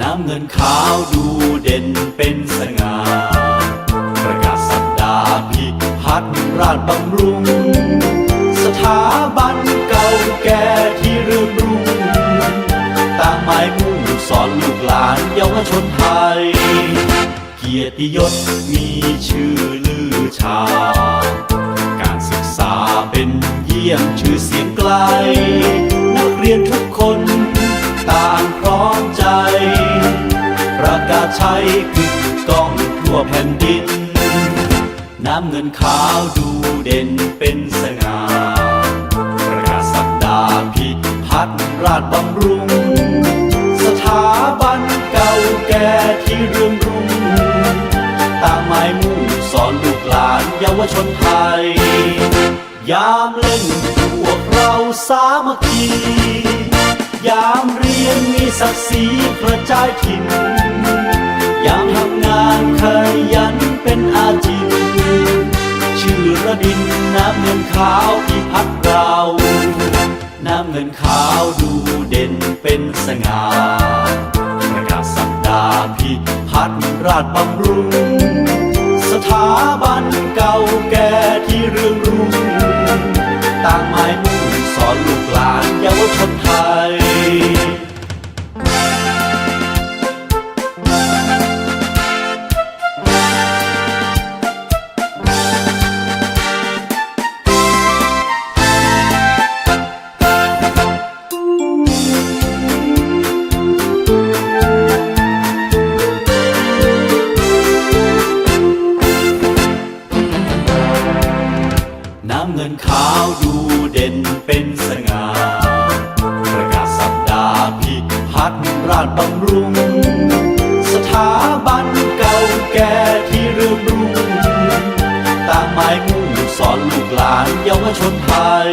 น้ำเงินขาวดูเด่นเป็นสง่าประกาศสัปดาห์พิพัฒน์ราชบำรุง สถาบันเก่าแก่ที่เรื่มรุ่งต่างไม้มุ่งสอนลูกหลานเยาวชนไทย เกียรติยศมีชื่อลือชา การศึกษาเป็นเยี่ยมชื่อเสียงไกล นักเรียนทุกคนต่างพร้อมใจ ประกาศใช้กึกก้องทั่วแผ่นดิน น้ำเงินขาวดูเด่นเป็นสง่าประกาศสักดาพิพัฒน์ราชบำรุง สถาบันเก่าแก่ที่เรืองรุ่งต่างหมายมุ่งสอนลูกหลานเยาวชนไทย ยามเล่นพวกเราสามัคคียามเรียนมีศักดิ์ศรีกระจายถิ่น ดินน้ำเงินขาวที่พักเรา น้ำเงินขาวดูเด่นเป็นสง่าประกาศสัปดาห์พิพัฒน์ราชบำรุง น้ำเงินขาวดูเด่นเป็นสง่าประกาศสัปดาห์พิพัฒน์ราชบำรุง สถาบันเก่าแก่ที่เรืองรุ่งต่างหมายมุ่งสอนลูกหลานเยาวชนไทย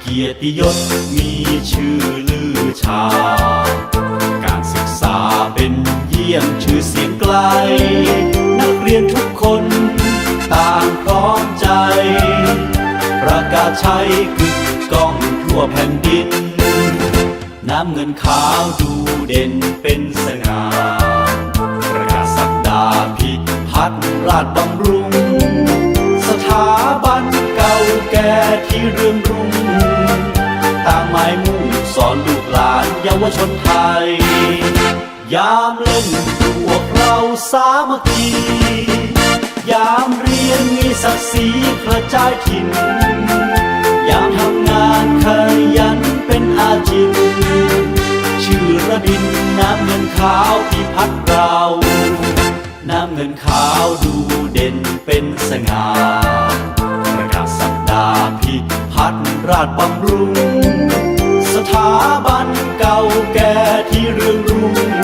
เกียรติยศมีชื่อลือชา การศึกษาเป็นเยี่ยมชื่อเสียงไกล นักเรียนทุกคน ประกาศใช้กึกก้องทั่วแผ่นดิน น้ำเงินขาวดูเด่นเป็นสง่าประกาศสักดาพิพัฒน์ราชบำรุง สถาบันเก่าแก่ที่เรืองรุ่งต่างหมายมุ่งสอนลูกหลานเยาวชนไทย ยามเล่นพวกเราสามัคคียามเรียนมีศักดิ์ศรีกระจายถิ่น ขยันเป็นอาจิน ชื่อระดินน้ำเงินขาวที่พัดเราน้ำเงินขาวดูเด่นเป็นสง่าประกาศสัปดาห์พิพัฒน์ราชบำรุง สถาบันเก่าแก่ที่เรืองรุ่ง